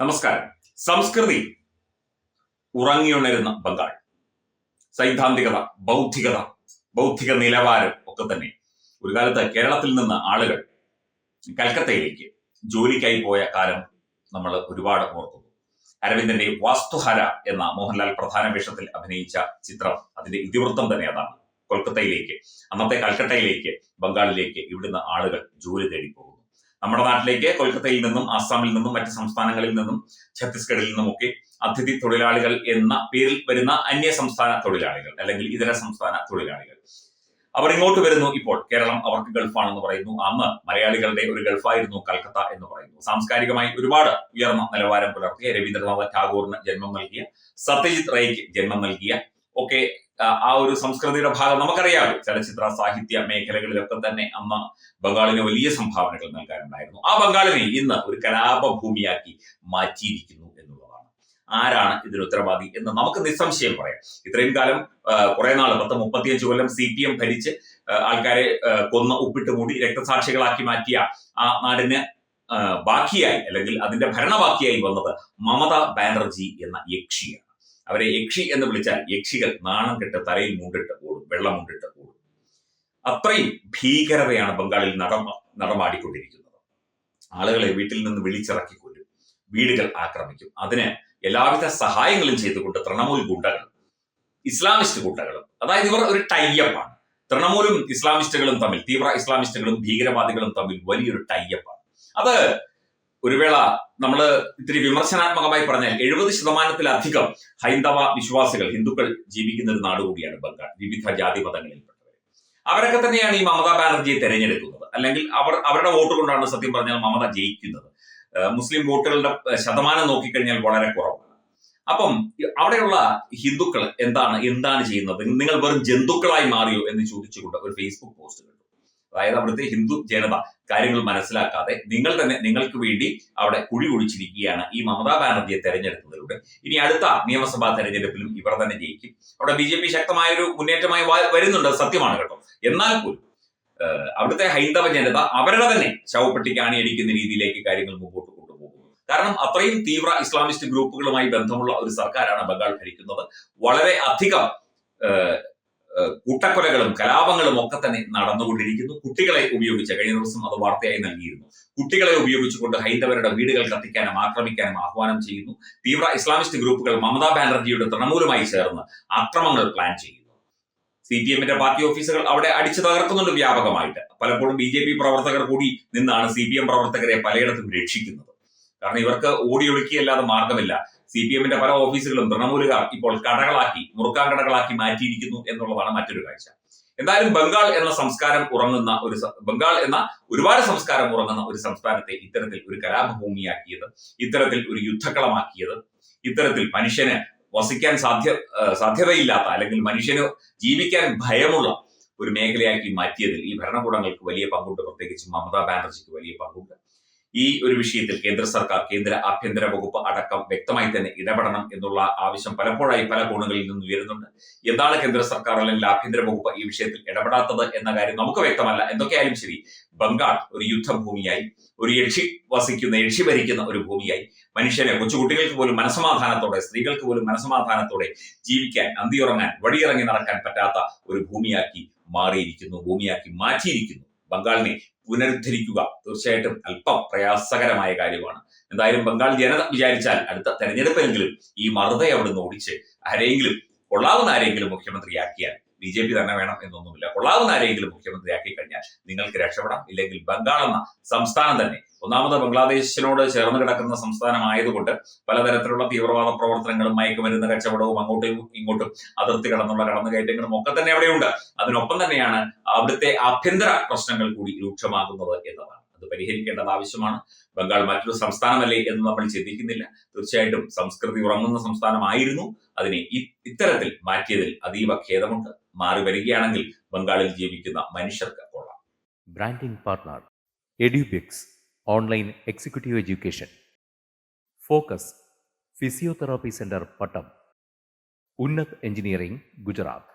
നമസ്കാരം. സംസ്കൃതി ഉറങ്ങിയുണരുന്ന ബംഗാൾ. സൈദ്ധാന്തികത ബൗദ്ധികത ബൗദ്ധിക നിലവാരം ഒക്കെ തന്നെ. ഒരു കാലത്ത് കേരളത്തിൽ നിന്ന് ആളുകൾ കൽക്കത്തയിലേക്ക് ജോലിക്കായി പോയ കാലം നമ്മൾ ഒരുപാട് ഓർക്കുന്നു. അരവിന്ദന്റെ വാസ്തുഹര എന്ന മോഹൻലാൽ പ്രധാന വേഷത്തിൽ അഭിനയിച്ച ചിത്രം അതിന്റെ ഇതിവൃത്തം തന്നെ അതാണ്. കൊൽക്കത്തയിലേക്ക് അന്നത്തെ കൽക്കട്ടയിലേക്ക് ബംഗാളിലേക്ക് ഇവിടുന്ന് ആളുകൾ ജോലി തേടി പോകുന്നു നമ്മുടെ നാട്ടിലേക്ക് കൊൽക്കത്തയിൽ നിന്നും അസ്സാമിൽ നിന്നും മറ്റ് സംസ്ഥാനങ്ങളിൽ നിന്നും ഛത്തീസ്ഗഡിൽ നിന്നും ഒക്കെ അതിഥി തൊഴിലാളികൾ എന്ന പേരിൽ വരുന്ന അന്യ സംസ്ഥാന തൊഴിലാളികൾ അല്ലെങ്കിൽ ഇതര സംസ്ഥാന തൊഴിലാളികൾ. അവർ ഇങ്ങോട്ട് വരുന്നു ഇപ്പോൾ. കേരളം അവർക്ക് ഗൾഫാണെന്ന് പറയുന്നു. അന്ന് മലയാളികളുടെ ഒരു ഗൾഫായിരുന്നു കൽക്കത്ത എന്ന് പറയുന്നു. സാംസ്കാരികമായി ഒരുപാട് ഉയർന്ന നിലവാരം പുലർത്തിയ രവീന്ദ്രനാഥ് ടാഗോറിന് ജന്മം നൽകിയ സത്യജിത് റേയ്ക്ക് ജന്മം നൽകിയ ഒക്കെ ആ, ഒരു സംസ്കൃതിയുടെ ഭാഗം നമുക്കറിയാം ചലച്ചിത്ര സാഹിത്യ മേഖലകളിലൊക്കെ തന്നെ അന്ന് ബംഗാളിന് വലിയ സംഭാവനകൾ നൽകാനുണ്ടായിരുന്നു. ആ ബംഗാളിനെ ഇന്ന് ഒരു കലാപഭൂമിയാക്കി മാറ്റിയിരിക്കുന്നു എന്നുള്ളതാണ്. ആരാണ് ഇതിന് ഉത്തരവാദി എന്ന് നമുക്ക് നിസ്സംശയം പറയാം. ഇത്രയും കാലം കുറെ നാൾ പത്ത് മുപ്പത്തിയഞ്ച് കൊല്ലം സി പി എം ഭരിച്ച് ആൾക്കാരെ കൊന്ന് ഉപ്പിട്ട് മൂടി രക്തസാക്ഷികളാക്കി മാറ്റിയ ആ നാടിന് ബാക്കിയായി അല്ലെങ്കിൽ അതിന്റെ ഭരണബാക്കിയായി വന്നത് മമത ബാനർജി എന്ന യക്ഷിയാണ്. അവരെ യക്ഷി എന്ന് വിളിച്ചാൽ യക്ഷികൾ നാണം കെട്ട് തലയിൽ മുണ്ടിട്ട് ഓടും വെള്ളം മുണ്ടിട്ട് ഓടും അത്രയും ഭീകരതയാണ് ബംഗാളിൽ നടമ നടമാടിക്കൊണ്ടിരിക്കുന്നത്. ആളുകളെ വീട്ടിൽ നിന്ന് വിളിച്ചിറക്കി കൊല്ലും വീടുകൾ ആക്രമിക്കും. അതിന് എല്ലാവിധ സഹായങ്ങളും ചെയ്തുകൊണ്ട് തൃണമൂൽ ഗുണ്ടകൾ ഇസ്ലാമിസ്റ്റ് ഗുണ്ടകളും അതായത് ഇവർ ഒരു ടൈയപ്പാണ്. തൃണമൂലും ഇസ്ലാമിസ്റ്റുകളും തമ്മിൽ തീവ്ര ഇസ്ലാമിസ്റ്റുകളും ഭീകരവാദികളും തമ്മിൽ വലിയൊരു ടൈയപ്പാണ്. അത് ഒരു വേള നമ്മൾ ഇത്തിരി വിമർശനാത്മകമായി പറഞ്ഞാൽ എഴുപത് ശതമാനത്തിലധികം ഹൈന്ദവ വിശ്വാസികൾ ഹിന്ദുക്കൾ ജീവിക്കുന്ന ഒരു നാട് കൂടിയാണ് ബംഗാൾ വിവിധ ജാതി മതങ്ങളിൽപ്പെട്ടവർ അവരൊക്കെ തന്നെയാണ് ഈ മമതാ ബാനർജിയെ തെരഞ്ഞെടുക്കുന്നത്. അല്ലെങ്കിൽ അവർ അവരുടെ വോട്ട് കൊണ്ടാണ് സത്യം പറഞ്ഞാൽ മമത ജയിക്കുന്നത്. മുസ്ലിം വോട്ടുകളുടെ ശതമാനം നോക്കിക്കഴിഞ്ഞാൽ വളരെ കുറവാണ്. അപ്പം അവിടെയുള്ള ഹിന്ദുക്കൾ എന്താണ് എന്താണ് ചെയ്യുന്നത്? നിങ്ങൾ വെറും ജന്തുക്കളായി മാറിയോ എന്ന് ചോദിച്ചുകൊണ്ട് ഒരു ഫേസ്ബുക്ക് പോസ്റ്റ് അതായത് അവിടുത്തെ ഹിന്ദു ജനത കാര്യങ്ങൾ മനസ്സിലാക്കാതെ നിങ്ങൾ തന്നെ നിങ്ങൾക്ക് വേണ്ടി അവിടെ കുഴി കുഴിച്ചിരിക്കുകയാണ് ഈ മമതാ ബാനർജിയെ തെരഞ്ഞെടുത്തതിലൂടെ. ഇനി അടുത്ത നിയമസഭാ തെരഞ്ഞെടുപ്പിലും ഇവർ തന്നെ ജയിക്കും. അവിടെ ബി ജെ പി ശക്തമായ ഒരു മുന്നേറ്റമായി വരുന്നുണ്ട് സത്യമാണ് കേട്ടോ. എന്നാൽ പോലും അവിടുത്തെ ഹൈന്ദവ ജനത അവരുടെ തന്നെ ശവപ്പെട്ടിക്ക് അണിയടിക്കുന്ന രീതിയിലേക്ക് കാര്യങ്ങൾ മുമ്പോട്ട് കാരണം അത്രയും തീവ്ര ഇസ്ലാമിസ്റ്റ് ഗ്രൂപ്പുകളുമായി ബന്ധമുള്ള ഒരു സർക്കാരാണ് ബംഗാൾ ഭരിക്കുന്നത്. വളരെ അധികം കൂട്ടക്കൊലകളും കലാപങ്ങളും ഒക്കെ തന്നെ നടന്നുകൊണ്ടിരിക്കുന്നു. കുട്ടികളെ ഉപയോഗിച്ച് കഴിഞ്ഞ ദിവസം അത് വാർത്തയായി നൽകിയിരുന്നു. കുട്ടികളെ ഉപയോഗിച്ചുകൊണ്ട് ഹൈന്ദവരുടെ വീടുകൾ കത്തിക്കാനും ആക്രമിക്കാനും ആഹ്വാനം ചെയ്യുന്നു. തീവ്ര ഇസ്ലാമിസ്റ്റ് ഗ്രൂപ്പുകൾ മമതാ ബാനർജിയുടെ തൃണമൂലുമായി ചേർന്ന് ആക്രമണങ്ങൾ പ്ലാൻ ചെയ്യുന്നു. സി പി എമ്മിന്റെ പാർട്ടി ഓഫീസുകൾ അവിടെ അടിച്ചു തകർക്കുന്നുണ്ട് വ്യാപകമായിട്ട്. പലപ്പോഴും ബി ജെ പി പ്രവർത്തകർ കൂടി നിന്നാണ് സി പി എം പ്രവർത്തകരെ പലയിടത്തും രക്ഷിക്കുന്നത്. കാരണം ഇവർക്ക് ഓടി ഒളിക്കുകയല്ലാതെ മാർഗമില്ല. സി പി എമ്മിന്റെ പല ഓഫീസുകളും തൃണമൂലുകാർ ഇപ്പോൾ കടകളാക്കി മുറുക്കാൻ കടകളാക്കി മാറ്റിയിരിക്കുന്നു എന്നുള്ളതാണ് മറ്റൊരു കാഴ്ച. എന്തായാലും ബംഗാൾ എന്ന സംസ്കാരം ഉറങ്ങുന്ന ഒരു ബംഗാൾ എന്ന ഒരുപാട് സംസ്കാരം ഉറങ്ങുന്ന ഒരു സംസ്ഥാനത്തെ ഇത്തരത്തിൽ ഒരു കലാപഭൂമിയാക്കിയത് ഇത്തരത്തിൽ ഒരു യുദ്ധക്കളമാക്കിയത് ഇത്തരത്തിൽ മനുഷ്യന് വസിക്കാൻ സാധ്യ സാധ്യതയില്ലാത്ത അല്ലെങ്കിൽ മനുഷ്യന് ജീവിക്കാൻ ഭയമുള്ള ഒരു മേഖലയാക്കി മാറ്റിയതിൽ ഈ ഭരണകൂടങ്ങൾക്ക് വലിയ പങ്കുണ്ട്. പ്രത്യേകിച്ച് മമതാ ബാനർജിക്ക് വലിയ പങ്കുണ്ട്. ഈ ഒരു വിഷയത്തിൽ കേന്ദ്ര സർക്കാർ കേന്ദ്ര ആഭ്യന്തര വകുപ്പ് അടക്കം വ്യക്തമായി തന്നെ ഇടപെടണം എന്നുള്ള ആവശ്യം പലപ്പോഴായി പല കോണുകളിൽ നിന്ന് ഉയരുന്നുണ്ട്. എന്താണ് കേന്ദ്ര സർക്കാർ അല്ലെങ്കിൽ ആഭ്യന്തര വകുപ്പ് ഈ വിഷയത്തിൽ ഇടപെടാത്തത് എന്ന കാര്യം നമുക്ക് വ്യക്തമല്ല. എന്തൊക്കെയായാലും ശരി ബംഗാൾ ഒരു യുദ്ധഭൂമിയായി ഒരു യക്ഷി വസിക്കുന്ന യക്ഷി ഭരിക്കുന്ന ഒരു ഭൂമിയായി മനുഷ്യരെ കൊച്ചുകുട്ടികൾക്ക് പോലും മനസമാധാനത്തോടെ സ്ത്രീകൾക്ക് പോലും മനസമാധാനത്തോടെ ജീവിക്കാൻ അന്തിയുറങ്ങാൻ വഴിയിറങ്ങി നടക്കാൻ പറ്റാത്ത ഒരു ഭൂമിയാക്കി മാറിയിരിക്കുന്നു ഭൂമിയാക്കി മാറ്റിയിരിക്കുന്നു. ബംഗാളിനെ പുനരുദ്ധരിക്കുക തീർച്ചയായിട്ടും അല്പം പ്രയാസകരമായ കാര്യമാണ്. എന്തായാലും ബംഗാൾ ജനത വിചാരിച്ചാൽ അടുത്ത തെരഞ്ഞെടുപ്പെങ്കിലും ഈ മറുതയെ അവിടുന്ന് ഓടിച്ച് ആരെങ്കിലും കൊള്ളാവുന്ന ആരെങ്കിലും മുഖ്യമന്ത്രിയാക്കിയാൽ ബി ജെ പി തന്നെ വേണം എന്നൊന്നുമില്ല. കൊള്ളാവുന്ന ആരെങ്കിലും മുഖ്യമന്ത്രിയാക്കി കഴിഞ്ഞാൽ നിങ്ങൾക്ക് രക്ഷപ്പെടാം. ഇല്ലെങ്കിൽ ബംഗാൾ എന്ന സംസ്ഥാനം തന്നെ ഒന്നാമത് ബംഗ്ലാദേശിനോട് ചേർന്ന് കിടക്കുന്ന സംസ്ഥാനമായതുകൊണ്ട് പലതരത്തിലുള്ള തീവ്രവാദ പ്രവർത്തനങ്ങളും മയക്കുമരുന്ന് കച്ചവടവും അങ്ങോട്ടും ഇങ്ങോട്ടും അതിർത്തി കടന്നുള്ള കടന്നുകയറ്റങ്ങളും ഒക്കെ തന്നെ അവിടെയുണ്ട്. അതിനൊപ്പം തന്നെയാണ് അവിടുത്തെ ആഭ്യന്തര പ്രശ്നങ്ങൾ കൂടി രൂക്ഷമാകുന്നത് എന്നതാണ്. അത് പരിഹരിക്കേണ്ടത് ആവശ്യമാണ്. ബംഗാൾ മറ്റൊരു സംസ്ഥാനമല്ലേ എന്ന് നമ്മൾ ചിന്തിക്കുന്നില്ല. തീർച്ചയായിട്ടും സംസ്കൃതി ഉറങ്ങുന്ന സംസ്ഥാനമായിരുന്നു. അതിനെ ഇത്തരത്തിൽ മാറ്റിയതിൽ അതീവ ഖേദമുണ്ട്. മാറി വരികയാണെങ്കിൽ ബംഗാളിൽ ജീവിക്കുന്ന മനുഷ്യർക്ക് കൊള്ളാം. Branding partner Edubix online executive education focus physiotherapy centre Pattom Unnath engineering Gujarat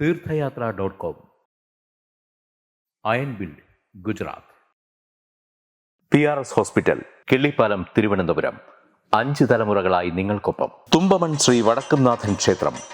Theerthayathra dot com iron build Gujarat P R S hospital Killipalam Thiruvananthapuram അഞ്ച് തലമുറകളായി നിങ്ങൾക്കൊപ്പം. തുമ്പമൺ ശ്രീ വടക്കുംനാഥൻ ക്ഷേത്രം.